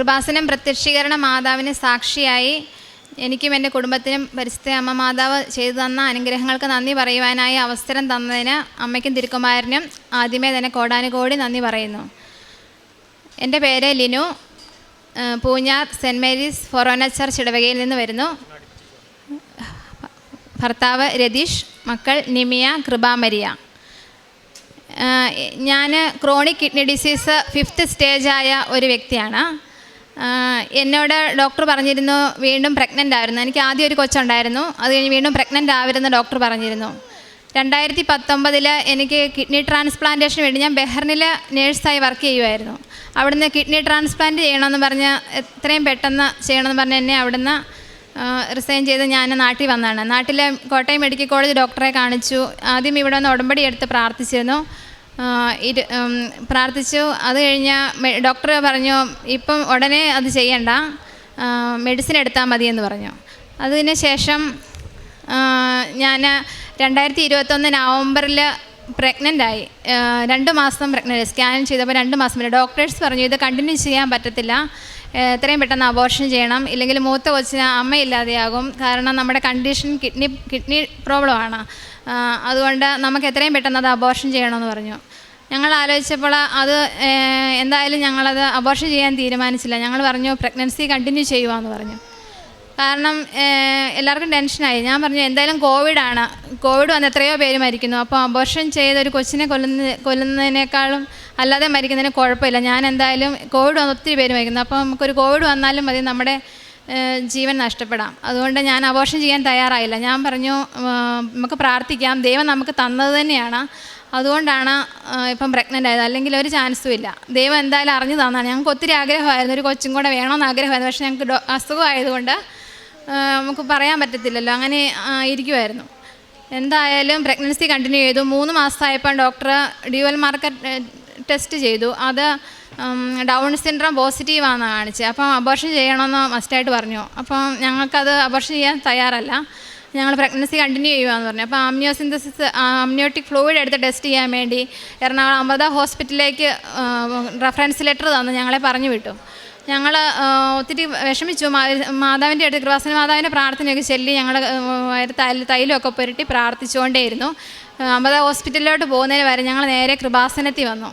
കൃപാസനം പ്രത്യക്ഷീകരണ മാതാവിന് സാക്ഷിയായി എനിക്കും എന്റെ കുടുംബത്തിനും പരിസ്ഥിത അമ്മ മാതാവ് ചെയ്തു തന്ന അനുഗ്രഹങ്ങൾക്ക് നന്ദി പറയുവാനായി അവസരം തന്നതിന് അമ്മയ്ക്കും തിരുക്കുമാരനും ആദ്യമേ തന്നെ കോടാനുകോടി നന്ദി പറയുന്നു. എന്റെ പേര് Linu. Poonjar Saint Mary's forane church ഇടവകയിൽ നിന്ന് വരുന്നു. ഭർത്താവ് രതീഷ് മക്കൾ നിമിയ കൃപാമരിയ ഞാൻ ക്രോണിക് കിഡ്നി ഡിസീസ് ഫിഫ്ത്ത് സ്റ്റേജായ ഒരു വ്യക്തിയാണ്. എന്നോട് ഡോക്ടർ പറഞ്ഞിരുന്നു വീണ്ടും പ്രഗ്നന്റ് ആയിരുന്നു. എനിക്ക് ആദ്യം ഒരു കൊച്ചുണ്ടായിരുന്നു. അത് കഴിഞ്ഞ് വീണ്ടും പ്രഗ്നന്റ് ആവരുന്ന് ഡോക്ടർ പറഞ്ഞിരുന്നു. രണ്ടായിരത്തി പത്തൊമ്പതിൽ എനിക്ക് കിഡ്നി ട്രാൻസ്പ്ലാന്റേഷന് വേണ്ടി ഞാൻ ബെഹറിനിൽ നേഴ്സായി വർക്ക് ചെയ്യുമായിരുന്നു അവിടുന്ന് കിഡ്നി ട്രാൻസ്പ്ലാന്റ് ചെയ്യണമെന്ന് പറഞ്ഞ് എത്രയും പെട്ടെന്ന് ചെയ്യണമെന്ന് പറഞ്ഞ് എന്നെ അവിടുന്ന് റിസൈൻ ചെയ്ത് ഞാൻ നാട്ടിൽ വന്നതാണ്. നാട്ടിലെ കോട്ടയം മെഡിക്കൽ കോളേജ് ഡോക്ടറെ കാണിച്ചു. ആദ്യം ഇവിടെ വന്ന് ഉടമ്പടി എടുത്ത് പ്രാർത്ഥിച്ചിരുന്നു. പ്രാർത്ഥിച്ചു. അത് കഴിഞ്ഞാൽ ഡോക്ടർ പറഞ്ഞു ഇപ്പം ഉടനെ അത് ചെയ്യണ്ട. മെഡിസിൻ എടുത്താൽ എന്ന് പറഞ്ഞു. അതിന് ശേഷം ഞാൻ രണ്ടായിരത്തി ഇരുപത്തൊന്ന് നവംബറിൽ പ്രഗ്നന്റ് ആയി. രണ്ട് മാസം പ്രഗ്നന്റ് സ്കാൻ ചെയ്തപ്പോൾ രണ്ട് മാസം വരെ ഡോക്ടേഴ്സ് പറഞ്ഞു ഇത് കണ്ടിന്യൂ ചെയ്യാൻ പറ്റത്തില്ല. എത്രയും പെട്ടെന്ന് അബോർഷൻ ചെയ്യണം. ഇല്ലെങ്കിൽ മൂത്ത കൊച്ചിന് അമ്മയില്ലാതെയാകും. കാരണം നമ്മുടെ കണ്ടീഷൻ കിഡ്നി കിഡ്നി പ്രോബ്ലമാണ് അതുകൊണ്ട് നമുക്ക് എത്രയും പെട്ടെന്ന് അത് അബോർഷൻ ചെയ്യണമെന്ന് പറഞ്ഞു. ഞങ്ങൾ ആലോചിച്ചപ്പോൾ അത് എന്തായാലും ഞങ്ങളത് അബോർഷൻ ചെയ്യാൻ തീരുമാനിച്ചില്ല. ഞങ്ങൾ പറഞ്ഞു പ്രഗ്നൻസി കണ്ടിന്യൂ ചെയ്യുവാന്ന് പറഞ്ഞു. കാരണം എല്ലാവർക്കും ടെൻഷനായി ഞാൻ പറഞ്ഞു എന്തായാലും കോവിഡാണ് കോവിഡ് വന്ന് എത്രയോ പേര് മരിക്കുന്നു. അപ്പോൾ അബോർഷൻ ചെയ്ത ഒരു കൊച്ചിനെ കൊല്ലുന്ന കൊല്ലുന്നതിനേക്കാളും അല്ലാതെ മരിക്കുന്നതിന് കുഴപ്പമില്ല. ഞാൻ എന്തായാലും കോവിഡ് വന്ന് ഒത്തിരി പേര് മരിക്കുന്നു. അപ്പോൾ നമുക്കൊരു കോവിഡ് വന്നാലും മതി. നമ്മുടെ ജീവൻ നഷ്ടപ്പെടാം. അതുകൊണ്ട് ഞാൻ അബോർഷൻ ചെയ്യാൻ തയ്യാറായില്ല. ഞാൻ പറഞ്ഞു നമുക്ക് പ്രാർത്ഥിക്കാം. ദൈവം നമുക്ക് തന്നത് തന്നെയാണ്. അതുകൊണ്ടാണ് ഇപ്പം പ്രഗ്നന്റ് ആയത്. അല്ലെങ്കിൽ ഒരു ചാൻസും ഇല്ല. ദൈവം എന്തായാലും അറിഞ്ഞു തന്നാണ് ഞങ്ങൾക്ക് ഒത്തിരി ആഗ്രഹമായിരുന്നു. ഒരു കൊച്ചും കൂടെ വേണമെന്ന് ആഗ്രഹമായിരുന്നു. പക്ഷേ ഞങ്ങൾക്ക് അസുഖമായതുകൊണ്ട് നമുക്ക് പറയാൻ പറ്റത്തില്ലല്ലോ. അങ്ങനെ ഇരിക്കുമായിരുന്നു എന്തായാലും പ്രഗ്നൻസി കണ്ടിന്യൂ ചെയ്തു. മൂന്ന് മാസമായപ്പോൾ ഡോക്ടർ ഡ്യുവൽ മാർക്കർ ടെസ്റ്റ് ചെയ്തു. അത് ഡൗൺ സിൻഡ്രോം പോസിറ്റീവ് ആണെന്ന് കാണിച്ചത്. അപ്പം അബോർഷൻ ചെയ്യണമെന്ന് മസ്റ്റായിട്ട് പറഞ്ഞു. അപ്പം ഞങ്ങൾക്കത് അബോർഷൻ ചെയ്യാൻ തയ്യാറല്ല. ഞങ്ങൾ പ്രഗ്നൻസി കണ്ടിന്യൂ ചെയ്യുകയെന്ന് പറഞ്ഞു. അപ്പോൾ അമ്നിയോസിന്തസിസ് ആംനിയോട്ടിക് ഫ്ലൂയിഡ് എടുത്ത് ടെസ്റ്റ് ചെയ്യാൻ വേണ്ടി എറണാകുളം അമൃത ഹോസ്പിറ്റലിലേക്ക് റെഫറൻസ് ലെറ്റർ തന്ന്. ഞങ്ങളെ പറഞ്ഞു വിട്ടു. ഞങ്ങൾ ഒത്തിരി വിഷമിച്ചു. മാതാവിന്റെ അടുത്ത് കൃപാസന മാതാവിന്റെ പ്രാർത്ഥനയൊക്കെ ചൊല്ലി ഞങ്ങൾ തൈല തൈലമൊക്കെ പുരട്ടി പ്രാർത്ഥിച്ചുകൊണ്ടേയിരുന്നു. അമൃത ഹോസ്പിറ്റലിലോട്ട് പോകുന്നതിന് വരെ ഞങ്ങൾ നേരെ കൃപാസനത്തിൽ വന്നു.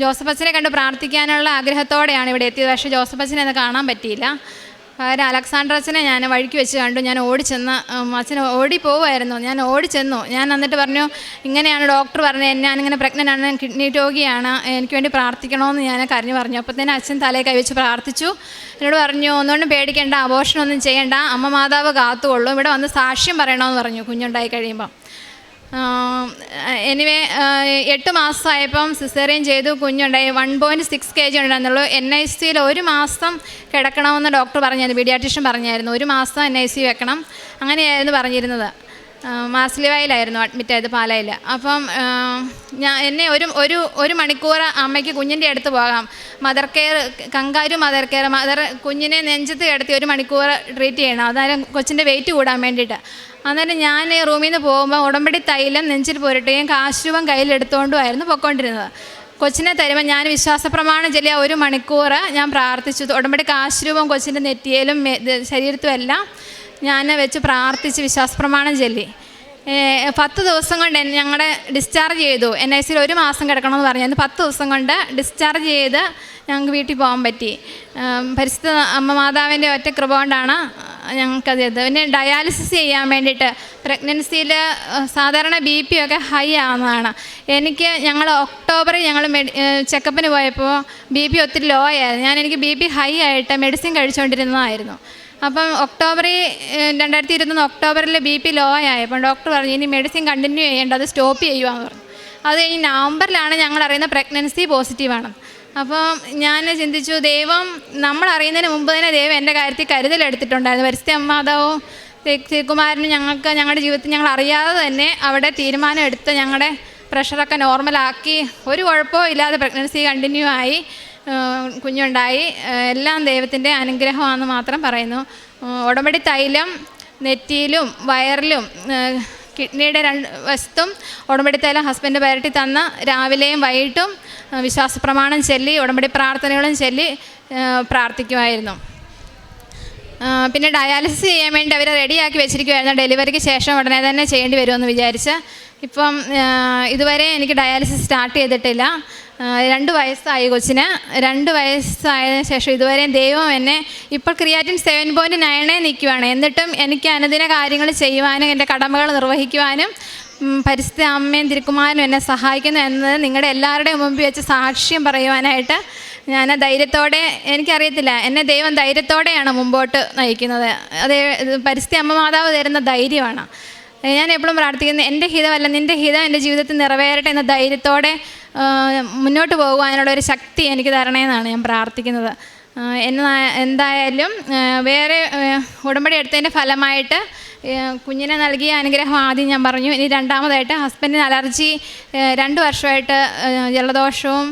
ജോസഫ് അച്ഛനെ കണ്ട് പ്രാർത്ഥിക്കാനുള്ള ആഗ്രഹത്തോടെയാണ് ഇവിടെ എത്തിയത്. പക്ഷേ ജോസഫ് അച്ഛനെ അത് കാണാൻ പറ്റിയില്ല. പകരം അലക്സാണ്ടർ അച്ഛനെ ഞാൻ വഴിക്ക് വെച്ച് കണ്ടു. ഞാൻ ഓടിച്ചെന്ന് ചെന്ന അച്ഛൻ ഓടി പോവുമായിരുന്നു. ഞാൻ ഓടിച്ചെന്നു ഞാൻ എന്നിട്ട് പറഞ്ഞു ഇങ്ങനെയാണ് ഡോക്ടർ പറഞ്ഞത്. ഞാനിങ്ങനെ പ്രഗ്നന്റ് ആണ്. കിഡ്നി രോഗിയാണ്. എനിക്ക് വേണ്ടി പ്രാർത്ഥിക്കണമെന്ന് ഞാൻ കരഞ്ഞു പറഞ്ഞു. അപ്പോഴത്തേനും അച്ഛൻ തലയിൽ കൈവച്ച് പ്രാർത്ഥിച്ചു. എന്നോട് പറഞ്ഞു ഒന്നുകൊണ്ടും പേടിക്കേണ്ട. അബോഷനൊന്നും ചെയ്യേണ്ട. അമ്മ മാതാവ് കാത്തുകൊള്ളും. ഇവിടെ വന്ന് സാക്ഷ്യം പറയണമെന്ന് പറഞ്ഞു കുഞ്ഞുണ്ടായി കഴിയുമ്പം. എനിവേ എട്ട് മാസമായപ്പം സിസേറിയൻ ചെയ്തു കുഞ്ഞുണ്ടായി one point six K G ഉണ്ടായിരുന്നുള്ളൂ എൻ ഐ സിയിൽ ഒരു മാസം കിടക്കണമെന്ന് ഡോക്ടർ പറഞ്ഞായിരുന്നു പീഡിയാട്രീഷ്യൻ പറഞ്ഞായിരുന്നു. ഒരു മാസം എൻ ഐ സി വെക്കണം. അങ്ങനെയായിരുന്നു പറഞ്ഞിരുന്നത്. മാസ്ലിവായിലായിരുന്നു അഡ്മിറ്റ് ആയത് പാലായിൽ അപ്പം ഞാൻ എന്നെ ഒരു ഒരു ഒരു മണിക്കൂർ അമ്മയ്ക്ക് കുഞ്ഞിന്റെ അടുത്ത് പോകാം. Mother care kangaroo mother care mother കുഞ്ഞിനെ നെഞ്ചത്ത് കിടത്തി ഒരു മണിക്കൂർ ട്രീറ്റ് ചെയ്യണം. അതായത് കൊച്ചിന്റെ വെയിറ്റ് കൂടാൻ വേണ്ടിയിട്ട്. അന്നേരം ഞാൻ റൂമിൽ നിന്ന് പോകുമ്പോൾ ഉടമ്പടി തൈലം നെഞ്ചിൽ പുരട്ടുകയും കാശുവം കയ്യിലെടുത്തുകൊണ്ടുമായിരുന്നു പൊയ്ക്കൊണ്ടിരുന്നത് കൊച്ചിനെ തരുമ്പോൾ ഞാൻ വിശ്വാസപ്രമാണം ചൊല്ലിയ ഒരു മണിക്കൂർ ഞാൻ പ്രാർത്ഥിച്ചു. ഉടമ്പടി കാശുരൂപം കൊച്ചിന്റെ നെറ്റിയിലും ശരീരത്തുമെല്ലാം ഞാൻ വെച്ച് പ്രാർത്ഥിച്ച് വിശ്വാസപ്രമാണം ചൊല്ലി. പത്ത് ദിവസം കൊണ്ട് ഞങ്ങളുടെ ഡിസ്ചാർജ് ചെയ്തു. എൻ ഐ സിയിൽ ഒരു മാസം കിടക്കണമെന്ന് പറഞ്ഞു. പത്ത് ദിവസം കൊണ്ട് ഡിസ്ചാർജ് ചെയ്ത് ഞങ്ങൾക്ക് വീട്ടിൽ പോകാൻ പറ്റി. പരിസ്ഥിത അമ്മ മാതാവിന്റെ ഒറ്റ കൃപ കൊണ്ടാണ് ഞങ്ങൾക്കത് ചെയ്തത്. പിന്നെ ഡയാലിസിസ് ചെയ്യാൻ വേണ്ടിയിട്ട് പ്രഗ്നൻസിയിൽ സാധാരണ ബി പി ഒക്കെ ഹൈ ആവുന്നതാണ്. എനിക്ക് ഞങ്ങൾ ഒക്ടോബറിൽ ഞങ്ങൾ മെഡി ചെക്കപ്പിന് പോയപ്പോൾ ബി പി ഒത്തിരി ലോ ആയിരുന്നു ഞാൻ എനിക്ക് ബി പി ഹൈ ആയിട്ട് മെഡിസിൻ കഴിച്ചുകൊണ്ടിരുന്നതായിരുന്നു അപ്പം ഒക്ടോബറിൽ രണ്ടായിരത്തി ഇരുപത്തൊന്ന് ഒക്ടോബറിൽ ബി പി ലോ ആയപ്പോൾ ഡോക്ടർ പറഞ്ഞു ഇനി മെഡിസിൻ കണ്ടിന്യൂ ചെയ്യേണ്ട അത് സ്റ്റോപ്പ് ചെയ്യുവാന്ന് പറഞ്ഞു. അത് കഴിഞ്ഞ് നവംബറിലാണ് ഞങ്ങൾ അറിയുന്ന പ്രഗ്നൻസി പോസിറ്റീവാണ് അപ്പം ഞാൻ ചിന്തിച്ചു ദൈവം നമ്മൾ അറിയുന്നതിന് മുമ്പ് തന്നെ ദൈവം എന്റെ കാര്യത്തിൽ കരുതലെടുത്തിട്ടുണ്ടായിരുന്നു പരിസ്ഥിതി അമ്മാതാവും ശ്രീകുമാരനും ഞങ്ങൾക്ക് ഞങ്ങളുടെ ജീവിതത്തിൽ ഞങ്ങൾ അറിയാതെ തന്നെ അവിടെ തീരുമാനം എടുത്ത് ഞങ്ങളുടെ പ്രഷറൊക്കെ നോർമലാക്കി ഒരു കുഴപ്പവും ഇല്ലാതെ പ്രഗ്നൻസി കണ്ടിന്യൂ ആയി. കുഞ്ഞുണ്ടായി. എല്ലാം ദൈവത്തിന്റെ അനുഗ്രഹമാണെന്ന് മാത്രം പറയുന്നു. ഉടമ്പടി തൈലം നെറ്റിയിലും വയറിലും കിഡ്നിയുടെ രണ്ട് വശത്തും ഉടമ്പടി തൈലം ഹസ്ബൻഡ് പരട്ടി തന്ന രാവിലെയും വൈകിട്ടും വിശ്വാസ പ്രമാണം ചൊല്ലി ഉടമ്പടി പ്രാർത്ഥനകളും ചൊല്ലി പ്രാർത്ഥിക്കുമായിരുന്നു. പിന്നെ ഡയാലിസിസ് ചെയ്യാൻ വേണ്ടി അവരെ റെഡിയാക്കി വെച്ചിരിക്കുമായിരുന്നു ഡെലിവറിക്ക് ശേഷം ഉടനെ തന്നെ ചെയ്യേണ്ടി വരുമെന്ന് വിചാരിച്ച്. ഇപ്പം ഇതുവരെ എനിക്ക് ഡയാലിസിസ് സ്റ്റാർട്ട് ചെയ്തിട്ടില്ല. രണ്ട് വയസ്സായി കൊച്ചിന്. രണ്ട് വയസ്സായതിനു ശേഷം ഇതുവരെ ദൈവം എന്നെ ഇപ്പോൾ ക്രിയാറ്റിൻ സെവൻ പോയിന്റ് നയനെ നിൽക്കുവാണ്. എന്നിട്ടും എനിക്ക് അനുദിന കാര്യങ്ങൾ ചെയ്യുവാനും എന്റെ കടമകൾ നിർവഹിക്കുവാനും പരിസ്ഥിതി അമ്മയും തിരുക്കുമാരനും എന്നെ സഹായിക്കുന്നു എന്നത് നിങ്ങളുടെ എല്ലാവരുടെയും മുമ്പിൽ വെച്ച് സാക്ഷ്യം പറയുവാനായിട്ട് ഞാൻ ധൈര്യത്തോടെ എനിക്കറിയത്തില്ല എന്നെ ദൈവം ധൈര്യത്തോടെയാണ് മുമ്പോട്ട് നയിക്കുന്നത്. അത് പരിസ്ഥിതി അമ്മ മാതാവ് തരുന്ന ധൈര്യമാണ്. ഞാൻ എപ്പോഴും പ്രാർത്ഥിക്കുന്നത് എന്റെ ഹിതമല്ല നിന്റെ ഹിതം എന്റെ ജീവിതത്തിൽ നിറവേറട്ടെ എന്ന ധൈര്യത്തോടെ മുന്നോട്ട് പോകുവാനുള്ള ഒരു ശക്തി എനിക്ക് തരണേന്നാണ് ഞാൻ പ്രാർത്ഥിക്കുന്നത്. എന്നാ എന്തായാലും വേറെ ഉടമ്പടി എടുത്തതിന്റെ ഫലമായിട്ട് കുഞ്ഞിനെ നൽകിയ അനുഗ്രഹം ആദ്യം ഞാൻ പറഞ്ഞു. ഇനി രണ്ടാമതായിട്ട് ഹസ്ബൻഡിന് അലർജി രണ്ട് വർഷമായിട്ട് ജലദോഷവും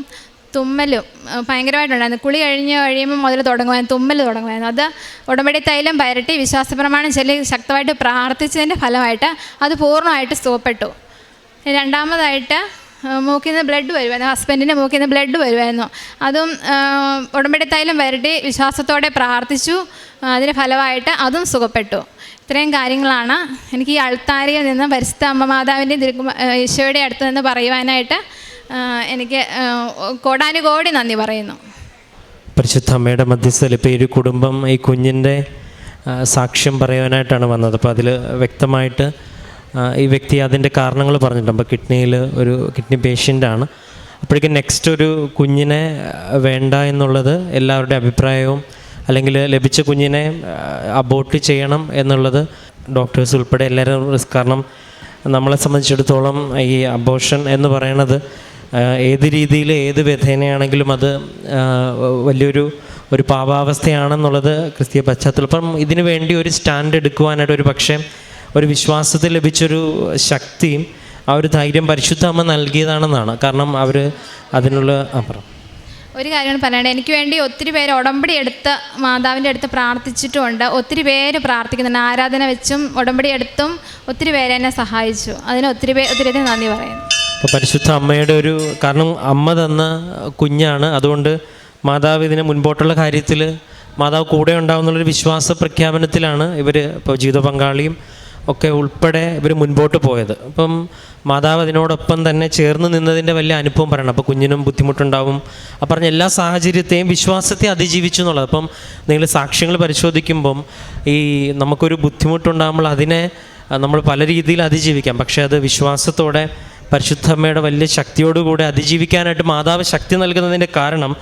തുമ്മലും ഭയങ്കരമായിട്ടുണ്ടായിരുന്നു. കുളി കഴിഞ്ഞ് കഴിയുമ്പോൾ മുതൽ തുടങ്ങുമായിരുന്നു തുമ്മൽ തുടങ്ങുമായിരുന്നു. അത് ഉടമ്പടി തൈലം പരട്ടി വിശ്വാസപ്രമാണം ചൊല്ലി ശക്തമായിട്ട് പ്രാർത്ഥിച്ചതിന്റെ ഫലമായിട്ട് അത് പൂർണമായിട്ട് സുഖപ്പെട്ടു രണ്ടാമതായിട്ട് മൂക്കിൽ നിന്ന് ബ്ലഡ് വരുമായിരുന്നു ഹസ്ബൻഡിന്റെ മൂക്കിൽ നിന്ന് ബ്ലഡ് വരുമായിരുന്നു അതും ഉടമ്പടി തൈലം വരട്ടി വിശ്വാസത്തോടെ പ്രാർത്ഥിച്ചു. അതിന് ഫലമായിട്ട് അതും സുഖപ്പെട്ടു. ഇത്രയും കാര്യങ്ങളാണ്. എനിക്ക് ഈ അൾത്താരിയിൽ നിന്ന് പരിശുദ്ധ അമ്മ മാതാവിന്റെ ഈശോയുടെ അടുത്ത് നിന്ന് പറയുവാനായിട്ട് എനിക്ക് കോടാനുകോടി നന്ദി പറയുന്നു. പരിശുദ്ധ അമ്മയുടെ മധ്യസ്ഥയിൽ ഇപ്പോൾ ഈ കുടുംബം ഈ കുഞ്ഞിന്റെ സാക്ഷ്യം പറയാനായിട്ടാണ് വന്നത്. അപ്പോൾ അതിൽ വ്യക്തമായിട്ട് ഈ വ്യക്തി അതിന്റെ കാരണങ്ങൾ പറഞ്ഞിട്ടുണ്ട്. അപ്പോൾ കിഡ്നിയിൽ ഒരു കിഡ്നി പേഷ്യന്റാണ് അപ്പോഴേക്കും നെക്സ്റ്റ് ഒരു കുഞ്ഞിനെ വേണ്ട എന്നുള്ളത് എല്ലാവരുടെ അഭിപ്രായവും അല്ലെങ്കിൽ ലഭിച്ച കുഞ്ഞിനെ അബോട്ട് ചെയ്യണം എന്നുള്ളത് ഡോക്ടേഴ്സ് ഉൾപ്പെടെ എല്ലാവരും റിസ്ക് കാരണം നമ്മളെ സംബന്ധിച്ചിടത്തോളം ഈ അബോഷൻ എന്ന് പറയണത് ഏത് രീതിയിൽ ഏത് വ്യഥേനയാണെങ്കിലും അത് വലിയൊരു ഒരു പാപാവസ്ഥയാണെന്നുള്ളത് ക്രിസ്തീയ പശ്ചാത്തലം അപ്പം ഇതിനു വേണ്ടി ഒരു സ്റ്റാൻഡ് എടുക്കുവാനായിട്ട് ഒരു പക്ഷേ ഒരു വിശ്വാസത്തിൽ ലഭിച്ചൊരു ശക്തിയും ആ ഒരു ധൈര്യം പരിശുദ്ധ അമ്മ നൽകിയതാണെന്നാണ്. കാരണം അവർ അതിനുള്ള അപ്പുറം ഒരു കാര്യമാണ് പറയേണ്ടത് എനിക്ക് വേണ്ടി ഒത്തിരി പേര് ഉടമ്പടി എടുത്ത് മാതാവിന്റെ അടുത്ത് പ്രാർത്ഥിച്ചിട്ടുമുണ്ട് ഒത്തിരി പേര് പ്രാർത്ഥിക്കുന്നുണ്ട്. ആരാധന വെച്ചും ഉടമ്പടി എടുത്തും ഒത്തിരി പേര് എന്നെ സഹായിച്ചു. അതിന് ഒത്തിരി പേര് ഒത്തിരി അധികം നന്ദി പറയുന്നു. അപ്പോൾ പരിശുദ്ധ അമ്മയുടെ ഒരു കാരണം അമ്മ തന്ന കുഞ്ഞാണ്. അതുകൊണ്ട് മാതാവ് ഇതിന് മുൻപോട്ടുള്ള കാര്യത്തിൽ മാതാവ് കൂടെ ഉണ്ടാവുന്നുള്ളൊരു വിശ്വാസ പ്രഖ്യാപനത്തിലാണ് ഇവർ ഇപ്പോൾ ജീവിത പങ്കാളിയും ഒക്കെ ഉൾപ്പെടെ ഇവർ മുൻപോട്ട് പോയത്. അപ്പം മാതാവ് അതിനോടൊപ്പം തന്നെ ചേർന്ന് നിന്നതിന്റെ വലിയ അനുഭവം പറയണം. അപ്പോൾ കുഞ്ഞിനും ബുദ്ധിമുട്ടുണ്ടാവും. ആ പറഞ്ഞ എല്ലാ സാഹചര്യത്തെയും വിശ്വാസത്തെ അതിജീവിച്ചു എന്നുള്ളത്. അപ്പം നിങ്ങൾ സാക്ഷ്യങ്ങൾ പരിശോധിക്കുമ്പം ഈ നമുക്കൊരു ബുദ്ധിമുട്ടുണ്ടാകുമ്പോൾ അതിനെ നമ്മൾ പല രീതിയിൽ അതിജീവിക്കാം. പക്ഷേ അത് വിശ്വാസത്തോടെ പരിശുദ്ധമ്മയുടെ വലിയ ശക്തിയോടുകൂടെ അതിജീവിക്കാനായിട്ട് മാതാവ് ശക്തി നൽകുന്നതിന്റെ കാരണം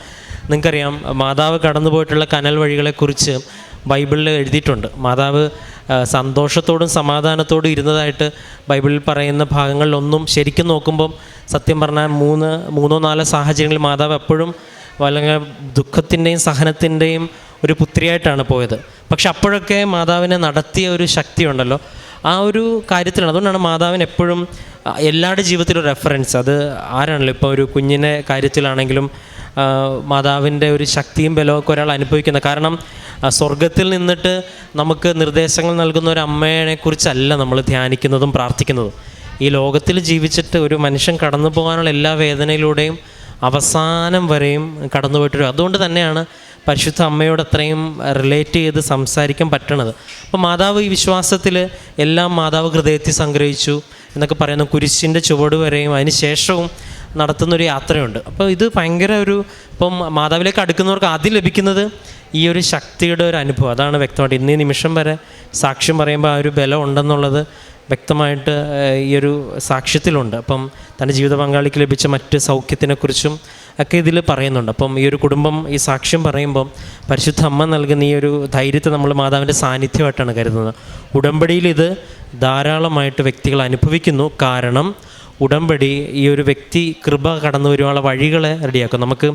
നിങ്ങൾക്കറിയാം. മാതാവ് കടന്നു പോയിട്ടുള്ള കനൽ വഴികളെക്കുറിച്ച് ബൈബിളിൽ എഴുതിയിട്ടുണ്ട്. മാതാവ് സന്തോഷത്തോടും സമാധാനത്തോടും ഇരുന്നതായിട്ട് ബൈബിളിൽ പറയുന്ന ഭാഗങ്ങളിലൊന്നും ശരിക്കും നോക്കുമ്പം സത്യം പറഞ്ഞാൽ മൂന്ന് മൂന്നോ നാലോ സാഹചര്യങ്ങളിൽ മാതാവ് എപ്പോഴും അല്ലെങ്കിൽ ദുഃഖത്തിന്റെയും സഹനത്തിന്റെയും ഒരു പുത്രിയായിട്ടാണ് പോയത്. പക്ഷെ അപ്പോഴൊക്കെ മാതാവിനെ നടത്തിയ ഒരു ശക്തിയുണ്ടല്ലോ. ആ ഒരു കാര്യത്തിലാണ്. അതുകൊണ്ടാണ് മാതാവിന് എപ്പോഴും എല്ലാവരുടെ ജീവിതത്തിലും റെഫറൻസ് അത് ആരാണല്ലോ? ഇപ്പോൾ ഒരു കുഞ്ഞിനെ കാര്യത്തിലാണെങ്കിലും മാതാവിന്റെ ഒരു ശക്തിയും ബലമൊക്കെ ഒരാൾ അനുഭവിക്കുന്നത്. കാരണം സ്വർഗത്തിൽ നിന്നിട്ട് നമുക്ക് നിർദ്ദേശങ്ങൾ നൽകുന്ന ഒരു അമ്മയെ കുറിച്ചല്ല നമ്മൾ ധ്യാനിക്കുന്നതും പ്രാർത്ഥിക്കുന്നതും. ഈ ലോകത്തിൽ ജീവിച്ചിട്ട് ഒരു മനുഷ്യൻ കടന്നു പോകാനുള്ള എല്ലാ വേദനയിലൂടെയും അവസാനം വരെയും കടന്നു പോയിട്ട് അതുകൊണ്ട് തന്നെയാണ് പരിശുദ്ധ അമ്മയോട് അത്രയും റിലേറ്റ് ചെയ്ത് സംസാരിക്കാൻ പറ്റണത്. അപ്പോൾ മാതാവ് ഈ വിശ്വാസത്തിൽ എല്ലാം മാതാവ് ഹൃദയത്തിൽ സംഗ്രഹിച്ചു എന്നൊക്കെ പറയുന്ന കുരിശിന്റെ ചുവട് വരെയും അതിന് ശേഷവും നടത്തുന്നൊരു യാത്രയുണ്ട്. അപ്പോൾ ഇത് ഭയങ്കര ഒരു ഇപ്പം മാതാവിലേക്ക് അടുക്കുന്നവർക്ക് ആദ്യം ലഭിക്കുന്നത് ഈ ഒരു ശക്തിയുടെ ഒരു അനുഭവം. അതാണ് വ്യക്തമായിട്ട് ഇന്നീ നിമിഷം വരെ സാക്ഷ്യം പറയുമ്പോൾ ആ ഒരു ബലം ഉണ്ടെന്നുള്ളത് വ്യക്തമായിട്ട് ഈ ഒരു സാക്ഷ്യത്തിലുണ്ട്. അപ്പം തന്റെ ജീവിത പങ്കാളിക്ക് ലഭിച്ച മറ്റ് സൗഖ്യത്തിനെക്കുറിച്ചും ഒക്കെ ഇതിൽ പറയുന്നുണ്ട്. അപ്പം ഈ ഒരു കുടുംബം ഈ സാക്ഷ്യം പറയുമ്പം പരിശുദ്ധ അമ്മ നൽകുന്ന ഈ ഒരു ധൈര്യത്തെ നമ്മൾ മാതാവിന്റെ സാന്നിധ്യമായിട്ടാണ് കരുതുന്നത്. ഉടമ്പടിയിൽ ഇത് ധാരാളമായിട്ട് വ്യക്തികൾ അനുഭവിക്കുന്നു. കാരണം ഉടമ്പടി ഈ ഒരു വ്യക്തി കൃപ കടന്നു വരുവാനുള്ള വഴികളെ റെഡിയാക്കും. നമുക്ക്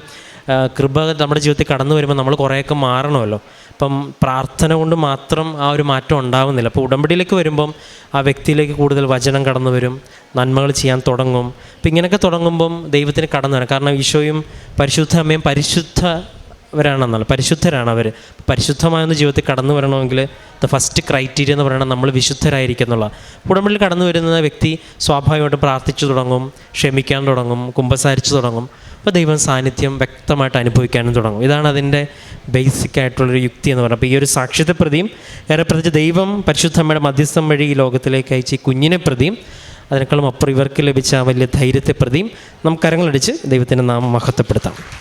കൃപ നമ്മുടെ ജീവിതത്തിൽ കടന്നു വരുമ്പോൾ നമ്മൾ കുറേയൊക്കെ മാറണമല്ലോ. അപ്പം പ്രാർത്ഥന കൊണ്ട് മാത്രം ആ ഒരു മാറ്റം ഉണ്ടാവുന്നില്ല. അപ്പോൾ ഉടമ്പടിയിലേക്ക് വരുമ്പം ആ വ്യക്തിയിലേക്ക് കൂടുതൽ വചനം കടന്നു വരും നന്മകൾ ചെയ്യാൻ തുടങ്ങും. അപ്പം ഇങ്ങനെയൊക്കെ തുടങ്ങുമ്പം ദൈവത്തിന് കടന്നു വരാം കാരണം ഈശോയും പരിശുദ്ധ അമ്മയും പരിശുദ്ധ പരിശുദ്ധരാണെന്നുള്ള പരിശുദ്ധരാണ് അവർ പരിശുദ്ധമായൊന്ന് ജീവിതത്തിൽ കടന്നു വരണമെങ്കിൽ ദ ഫസ്റ്റ് ക്രൈറ്റീരിയ എന്ന് പറയുന്നത് നമ്മൾ വിശുദ്ധരായിരിക്കും എന്നുള്ള. ഉടമ്പടിയിൽ കടന്നു വരുന്ന വ്യക്തി സ്വാഭാവികമായിട്ട് പ്രാർത്ഥിച്ചു തുടങ്ങും ക്ഷമിക്കാൻ തുടങ്ങും കുമ്പസാരിച്ചു തുടങ്ങും. അപ്പോൾ ദൈവം സാന്നിധ്യം വ്യക്തമായിട്ട് അനുഭവിക്കാനും തുടങ്ങും. ഇതാണ് അതിന്റെ ബേസിക് ആയിട്ടുള്ളൊരു യുക്തി എന്ന് പറയുന്നത്. അപ്പോൾ ഈ ഒരു സാക്ഷ്യത്തെ പ്രതിയും ഏറെ പ്രത്യേകിച്ച് ദൈവം പരിശുദ്ധമ്മയുടെ മധ്യസ്ഥം വഴി ഈ ലോകത്തിലേക്ക് അയച്ച് ഈ കുഞ്ഞിനെ പ്രതിയും അതിനേക്കാളും അപ്പുറം ഇവർക്ക് ലഭിച്ച വലിയ ധൈര്യത്തെ പ്രതിയും നമുക്ക് കരങ്ങളടിച്ച് ദൈവത്തിന്റെ നാമം മഹത്വപ്പെടുത്താം.